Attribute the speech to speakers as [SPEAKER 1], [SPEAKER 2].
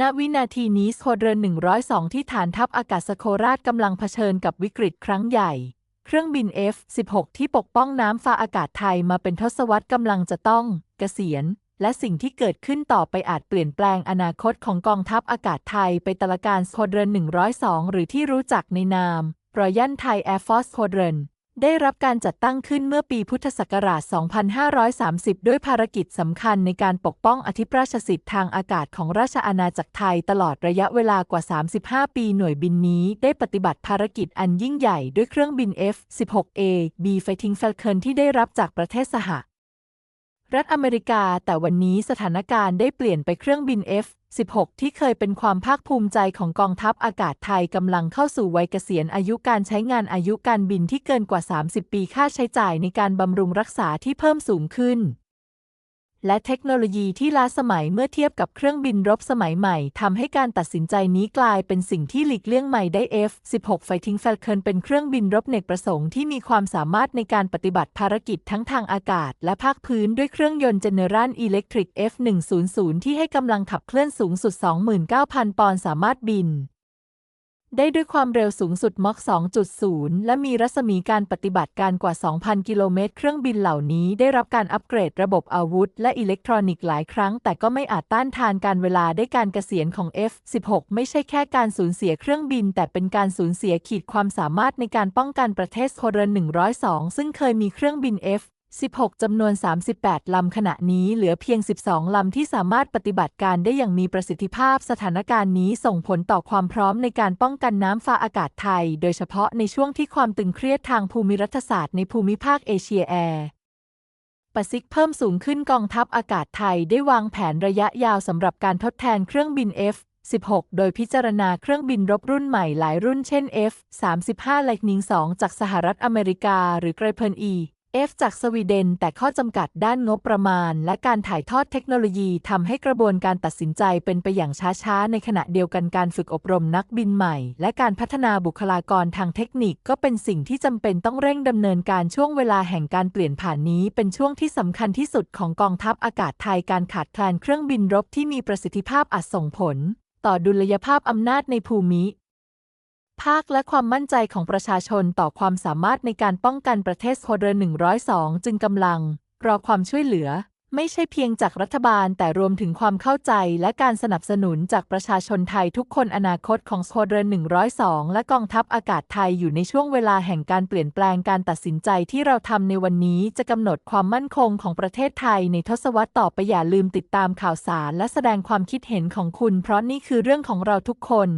[SPEAKER 1] ณวินาทีนี้โคเดรน102 ที่ฐานทัพอากาศสโคราชกำลังเผชิญกับวิกฤตครั้งใหญ่ เครื่องบิน F-16 ที่ปกป้องน้ำฟ้าอากาศไทยมาเป็นทศวรรษกำลังจะต้องเกษียณ และสิ่งที่เกิดขึ้นต่อไปอาจเปลี่ยนแปลงอนาคตของกองทัพอากาศไทยไปตลการโคเดรน102 หรือที่รู้จักในนามรอยัลไทยแอร์ฟอร์สโคเดรน ได้รับการจัดตั้งขึ้นเมื่อปีพุทธศักราช 2530 ด้วยภารกิจสำคัญในการปกป้องอธิปราชสิทธิ์ทางอากาศของราชอาณาจักรไทยตลอดระยะเวลากว่า 35 ปีหน่วยบินนี้ได้ปฏิบัติภารกิจอันยิ่งใหญ่ด้วยเครื่องบิน F-16A B Fighting Falcon ที่ได้รับจากประเทศสห รัฐอเมริกา แต่วันนี้สถานการณ์ได้เปลี่ยนไปเครื่องบิน F-16 ที่เคยเป็นความภาคภูมิใจของกองทัพอากาศไทยกำลังเข้าสู่วัยเกษียณอายุการใช้งานอายุการบินที่เกินกว่า 30 ปีค่าใช้จ่ายในการบำรุงรักษาที่เพิ่มสูงขึ้น และเทคโนโลยีที่ล้าสมัยเมื่อเทียบกับเครื่องบินรบสมัยใหม่ทำให้การตัดสินใจนี้กลายเป็นสิ่งที่หลีกเลี่ยงใหม่ได้ F-16 Fighting Falcon เป็นเครื่องบินรบเนกประสงค์ที่มีความสามารถในการปฏิบัติภารกิจทั้งทางอากาศ และภาคพื้นด้วยเครื่องยนต์ General Electric F100 ที่ให้กำลังขับเคลื่อนสูงสุด 29,000 ปอนด์สามารถบิน ได้ด้วยความเร็วสูงสุดมอค2.0 และมีรัศมีการปฏิบัติการกว่า 2,000 กิโลเมตร เครื่องบินเหล่านี้ได้รับการอัปเกรดระบบอาวุธ และอิเล็กทรอนิกส์หลายครั้ง แต่ก็ไม่อาจต้านทานการเวลาได้การเกษียณของ F-16 ไม่ใช่แค่การสูญเสียเครื่องบิน แต่เป็นการสูญเสียขีดความสามารถในการป้องกันประเทศโคเรน102 ซึ่งเคยมีเครื่องบิน F 16 จำนวน 38 ลำขณะนี้เหลือเพียง 12 ลำที่สามารถปฏิบัติการได้อย่างมีประสิทธิภาพสถานการณ์นี้ส่งผลต่อความพร้อมในการป้องกันน้ำฟ้าอากาศไทย โดยเฉพาะในช่วงที่ความตึงเครียดทางภูมิรัฐศาสตร์ในภูมิภาคเอเชียแอร์ปซิกเพิ่มสูงขึ้นกองทัพอากาศไทยได้วางแผนระยะยาวสำหรับการทดแทนเครื่องบิน F 16 โดยพิจารณาเครื่องบินรบรุ่นใหม่หลายรุ่นเช่น F 35 Lightning II จากสหรัฐอเมริกา หรือ Gripen E F จากสวีเดน แต่ข้อจำกัดด้านงบประมาณ และการถ่ายทอดเทคโนโลยีทำให้กระบวนการตัดสินใจเป็นไปอย่างช้าๆ ในขณะเดียวกันการฝึกอบรมนักบินใหม่ และการพัฒนาบุคลากรทางเทคนิคก็เป็นสิ่งที่จำเป็นต้องเร่งดำเนินการช่วงเวลาแห่งการเปลี่ยนผ่านนี้ เป็นช่วงที่สำคัญที่สุดของกองทัพอากาศไทยการขาดแคลนเครื่องบินรบที่มีประสิทธิภาพอาจส่งผล ต่อดุลยภาพอำนาจในภูมิ ภาคและความมั่นใจของประชาชนต่อความสามารถในการป้องกันประเทศโคเดรน102 จึงกำลัง รอความช่วยเหลือ ไม่ใช่เพียงจากรัฐบาลแต่รวมถึงความเข้าใจและการสนับสนุนจากประชาชนไทยทุกคนอนาคตของโคเดรน102 และกองทัพอากาศไทยอยู่ในช่วงเวลาแห่งการเปลี่ยนแปลงการตัดสินใจที่เราทำในวันนี้จะกำหนดความมั่นคงของประเทศไทยในทศวรรษต่อไปอย่าลืมติดตามข่าวสารและแสดงความคิดเห็นของคุณ เพราะนี่คือเรื่องของเราทุกคน